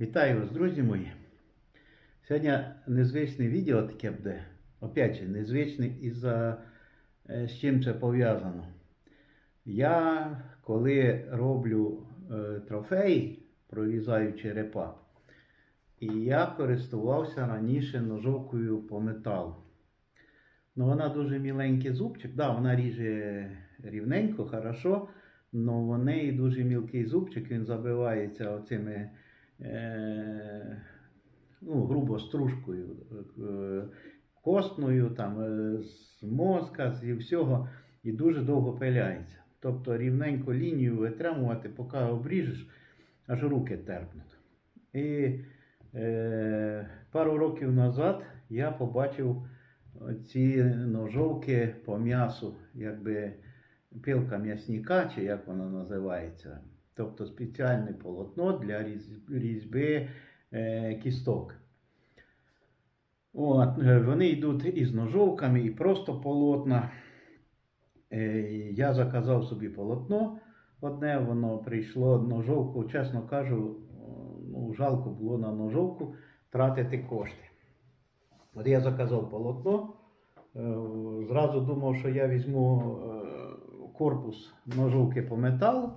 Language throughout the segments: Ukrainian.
Вітаю вас, друзі мої. Сьогодні незвичне відео таке буде. Опять же, незвичне із-за е, з чим це пов'язано. Я, коли роблю е, трофей, прорізаю черепа, і я користувався раніше ножовкою по металу. Ну, вона дуже міленький зубчик, да, вона ріже рівненько, хорошо, але в неї дуже мілкий зубчик, він забивається оцими ну, грубо стружкою е, костною, там, е, з мозка, зі всього, і дуже довго пиляється. Тобто рівненько лінію витримувати, поки обріжеш, аж руки терпнуть. І е, пару років назад я побачив ці ножовки по м'ясу, якби пилка м'ясника, чи як вона називається. Тобто спеціальне полотно для різьби е, кісток. От, е, вони йдуть із ножовками, і просто полотна. Е, я заказав собі полотно одне, воно прийшло ножовку, чесно кажу, ну, жалко було на ножовку тратити кошти. От я заказав полотно, зразу думав, що я візьму корпус ножовки по металу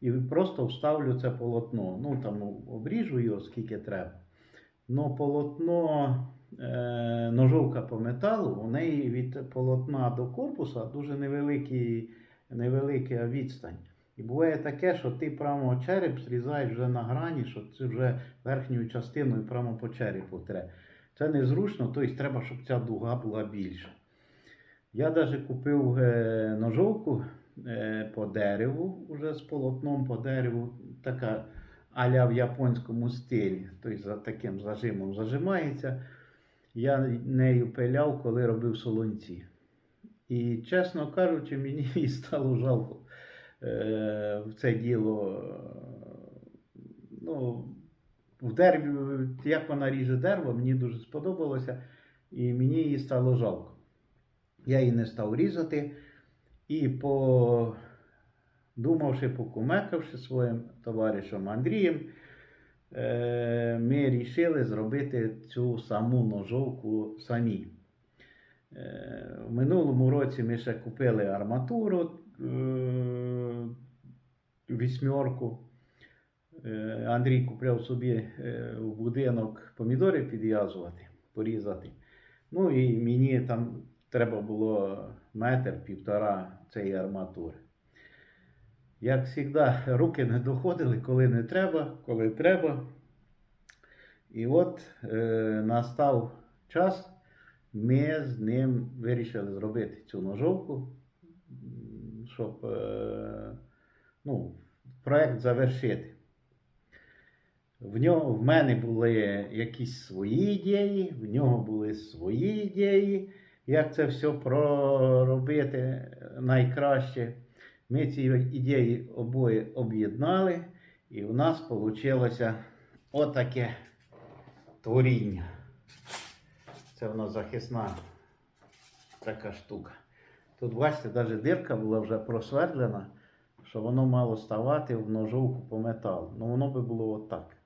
і просто вставлю це полотно. Ну там обріжу його скільки треба. Но полотно, е, ножовка по металу, у неї від полотна до корпуса дуже невеликий, невелика відстань. І буває таке, що ти прямо череп зрізаєш вже на грані, що це вже верхньою частиною прямо по черепу треба. Це незручно, тобто треба, щоб ця дуга була більша. Я навіть купив е, ножовку по дереву, вже з полотном по дереву, така аля в японському стилі, тобто за таким зажимом зажимається. Я нею пиляв, коли робив солонці. І, чесно кажучи, мені її стало жалко е, в це діло. е, Ну, в дереві, як вона ріже дерево, мені дуже сподобалося, і мені її стало жалко. Я її не став різати. І по, думавши, покумекавши своїм товаришем Андрієм, е, ми вирішили зробити цю саму ножовку самі. Е, В минулому році ми ще купили арматуру е, вісьмерку. Андрій купляв собі в будинок помідори підв'язувати, порізати. Ну і мені там треба було метр, півтора цієї арматури. Як завжди, руки не доходили, коли не треба, коли треба. І от е, настав час, ми з ним вирішили зробити цю ножовку, щоб е, ну, проект завершити. В, нього, в мене були якісь свої ідеї, в нього були свої ідеї, як це все проробити найкраще. Ми ці ідеї обоє об'єднали, і у нас вийшло отаке творіння. Це нас захисна така штука. Тут, бачите, навіть дирка була вже просвердлена, що воно мало ставати в ножовку по металу. Ну воно би було отак.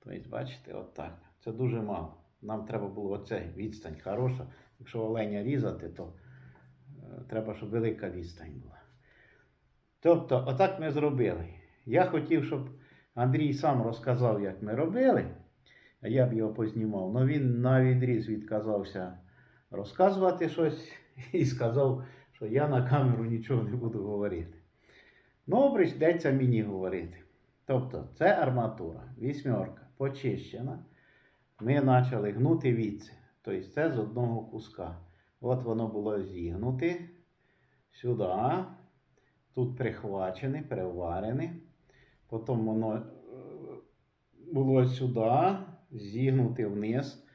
Тобто, бачите, отак. Це дуже мало. Нам треба було оце відстань хороша. Якщо оленя різати, то е, треба, щоб велика відстань була. Тобто, отак ми зробили. Я хотів, щоб Андрій сам розказав, як ми робили, а я б його познімав. Але він на відріз відказався розказувати щось і сказав, що я на камеру нічого не буду говорити. Ну, прийдеться мені говорити. Тобто, це арматура, вісьмерка, почищена. Ми почали гнути віце. Тобто це з одного куска. От воно було зігнуте сюди. Тут прихвачене, приварене. Потім воно е, було сюди, зігнуте вниз.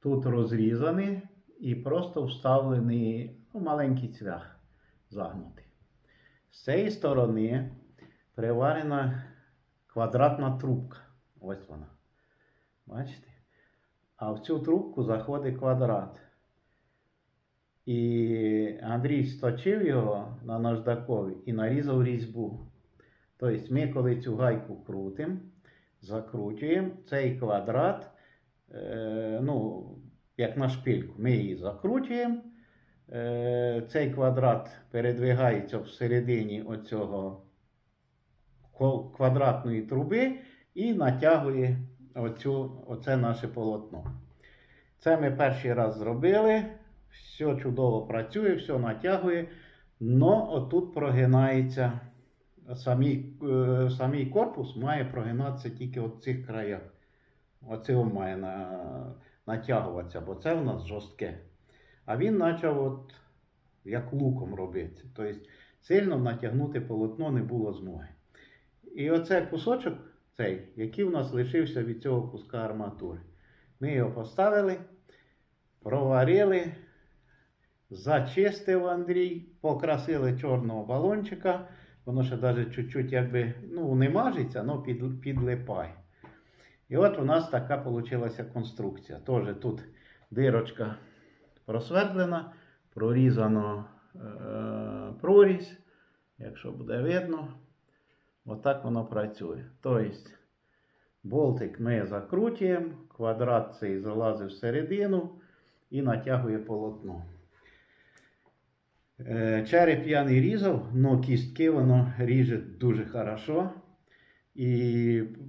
Тут розрізане і просто вставлений ну, маленький цвях загнутий. З цієї сторони приварена квадратна трубка. Ось вона. Бачите? А в цю трубку заходить квадрат. І Андрій сточив його на наждакові і нарізав різьбу. Тобто ми, коли цю гайку крутимо, закручуємо цей квадрат, е, ну, як на шпильку, ми її закручуємо. Е, цей квадрат передвигається всередині оцього квадратної труби і натягує оцю, оце наше полотно. Це ми перший раз зробили. Все чудово працює, все натягує. Но отут прогинається самий, е, самий корпус має прогинатися тільки в цих краях. Оце має на, натягуватися, бо це в нас жорстке. А він почав от як луком робити. Тобто сильно натягнути полотно не було змоги. І оцей кусочок, цей, який в нас лишився від цього куска арматури. Ми його поставили, проварили, зачистив Андрій, покрасили чорного балончика. Воно ще навіть чуть-чуть якби, ну, не мажеться, але під, підлипає. І от у нас така вийшла конструкція. Теж тут дирочка просвердлена, прорізано е, прорізь, якщо буде видно. Отак воно працює. Тобто болтик ми закручуємо, квадрат цей залазить всередину і натягує полотно. Е, Череп я не різав, але кістки воно ріже дуже хорошо. І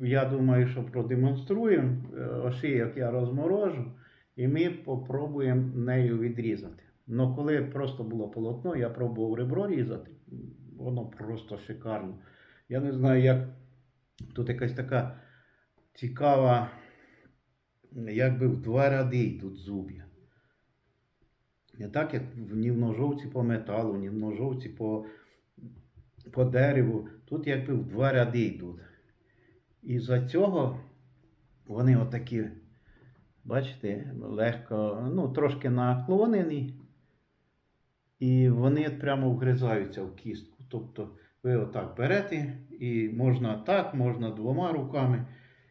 я думаю, що продемонструємо е, ошийок я розморожу, і ми попробуємо нею відрізати. Но коли просто було полотно, я пробував ребро різати, воно просто шикарно. Я не знаю, як тут якась така цікава, якби в два ряди йдуть зуб'я. Не так, як в ні в ножовці по металу, ні в ножовці по, по дереву. Тут якби в два ряди йдуть. І за цього вони отакі, бачите, легко, ну, трошки наклонені. І вони прямо вгризаються в кістку. Тобто ви отак берете і можна так, можна двома руками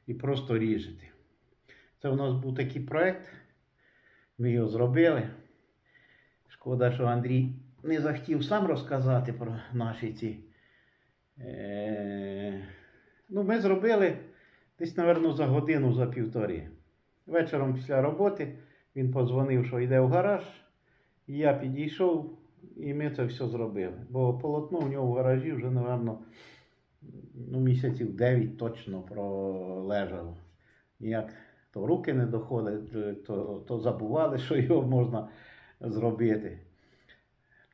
і просто ріжете. Це у нас був такий проєкт. Ми його зробили. Шкода, що Андрій не захотів сам розказати про наші ці. Е... Ну, ми зробили десь, мабуть, за годину, за півтори. Вечором після роботи він подзвонив, що йде в гараж. Я підійшов, і ми це все зробили. Бо полотно в нього в гаражі вже, мабуть, ну, місяців 9 точно пролежало. Ніяк то руки не доходили, то, то забували, що його можна зробити.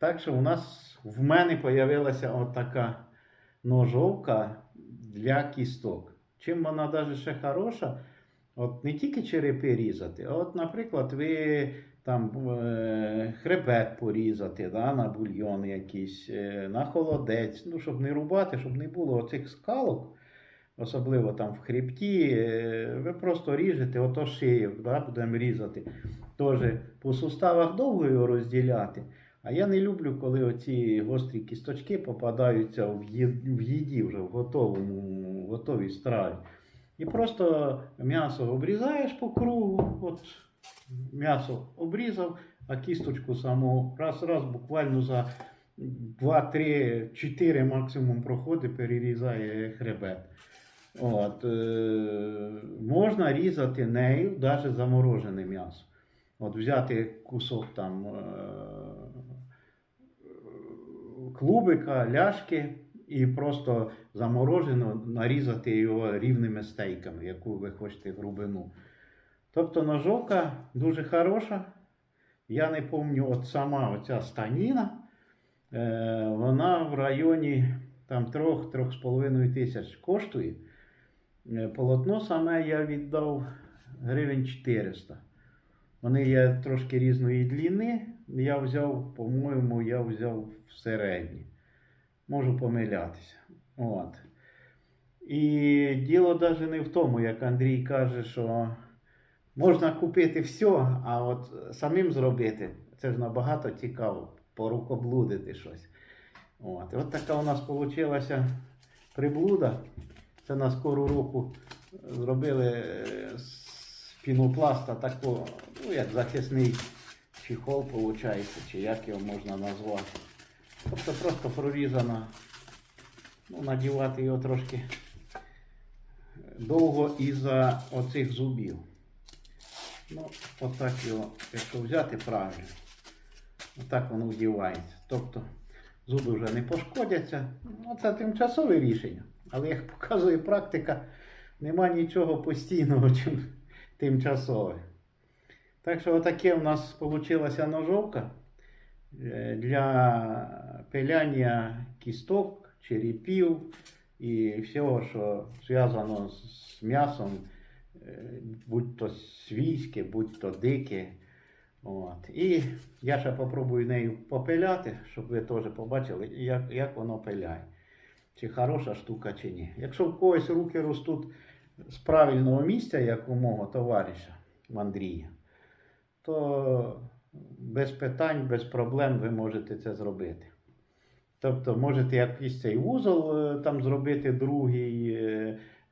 Так що у нас в мене з'явилася отака ножовка для кісток. Чим вона навіть ще хороша, от не тільки черепи різати, а от, наприклад, ви там е, хребет порізати да, на бульйон якийсь, е, на холодець, ну, щоб не рубати, щоб не було оцих скалок, особливо там в хребті, е, ви просто ріжете, ото шиєк, да, будемо різати. Теж по суставах довго його розділяти. А я не люблю, коли оці гострі кісточки попадаються в ї- в їді вже в готовому, готовій страві. І просто м'ясо обрізаєш по кругу, от м'ясо обрізав, а кісточку саму раз-раз буквально за 2, 3, 4 максимум проходи перерізає хребет. От, е, можна різати нею навіть заморожене м'ясо. От взяти кусок там е, клубика, ляшки і просто заморожено нарізати його рівними стейками, яку ви хочете глибину. Тобто ножовка дуже хороша. Я не пам'ятаю, от сама оця станіна, е, вона в районі там 3-3,5 тисяч коштує. Е, Полотно саме я віддав гривень 400. Вони є трошки різної длини. Я взяв, по-моєму, я взяв в середні. Можу помилятися. От. І діло навіть не в тому, як Андрій каже, що можна купити все, а от самим зробити це ж набагато цікаво, порукоблудити щось. От. От така у нас вийшла приблуда. Це на скору руку зробили е, з пінопласта такого, ну як захисний чехол, виходить, чи як його можна назвати. Тобто просто прорізано, ну, надівати його трошки довго із-за оцих зубів. Ну, отак його, якщо взяти правильно, отак воно вдівається. Тобто зуби вже не пошкодяться. Ну, це тимчасове рішення. Але як показує практика, нема нічого постійного, чим тимчасове. Так що отаке у нас вийшла ножовка е, для пиляння кісток, черепів і всього, що зв'язано з м'ясом, будь то свійське, будь то дике. От. І я ще попробую нею попиляти, щоб ви теж побачили, як, як воно пиляє. Чи хороша штука, чи ні. Якщо в когось руки ростуть з правильного місця, як у мого товариша в Андрія, то без питань, без проблем ви можете це зробити. Тобто можете якийсь цей вузол е, там зробити другий.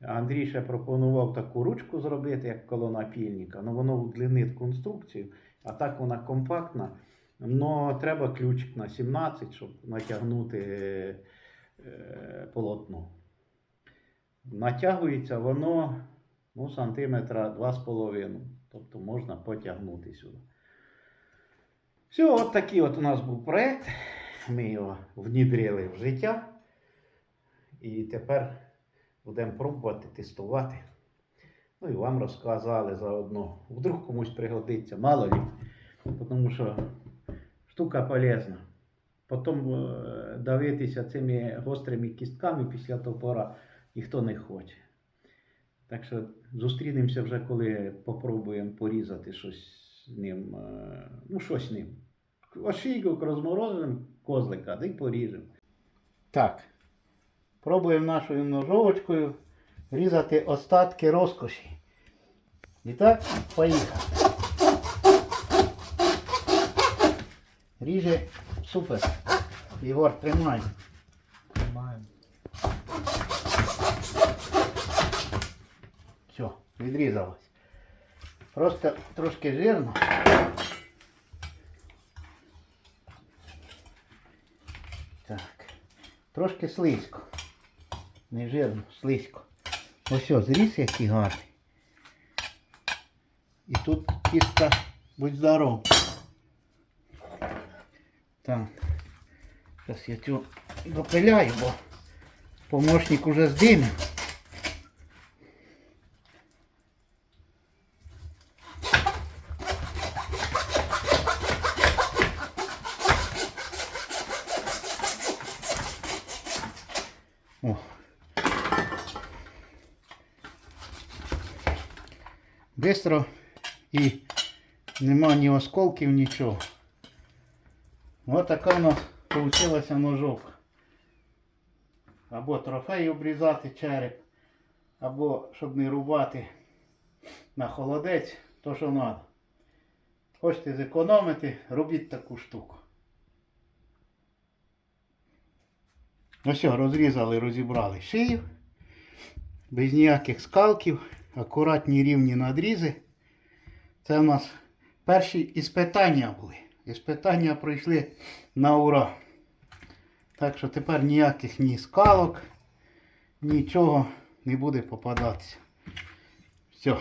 Андрій ще пропонував таку ручку зробити, як коло напільника. Ну воно удлинить конструкцію, а так вона компактна. Но треба ключик на 17, щоб натягнути е, полотно. Натягується воно ну, сантиметра 2,5. Тобто можна потягнути сюди. Все, от такий от у нас був проєкт. Ми його внідрили в життя. І тепер будемо пробувати тестувати. Ну і вам розказали заодно. Вдруг комусь пригодиться, мало ли. Тому що штука полезна. Потім е, давитися цими гострими кістками після топора ніхто не хоче. Так що зустрінемося вже, коли попробуємо порізати щось з ним. е, Ну, щось з ним. Ошийок розморозимо козлика, да й поріжемо. Так. Пробуємо нашою ножовочкою різати остатки розкоші. І так, поїхали. Ріже супер. Ігор, тримай. Тримаємо. Все, відрізалось. Просто трошки жирно. Так. Трошки слизько. Не жирно, слизько. Ось о, зріз який гарний. І тут кістка, будь здоров. Так. Зараз я цю допиляю, бо помощник уже здимив. О. Бистро і нема ні осколків, нічого. Ось така у нас вийшла ножовка. Або трофей обрізати череп, або щоб не рубати на холодець, то що треба. Хочете зекономити, робіть таку штуку. Ну все, розрізали, розібрали шию. Без ніяких скалків, акуратні рівні надрізи. Це у нас перші іспитання були. Іспитання пройшли на ура. Так що тепер ніяких ні скалок, нічого не буде попадатися. Все.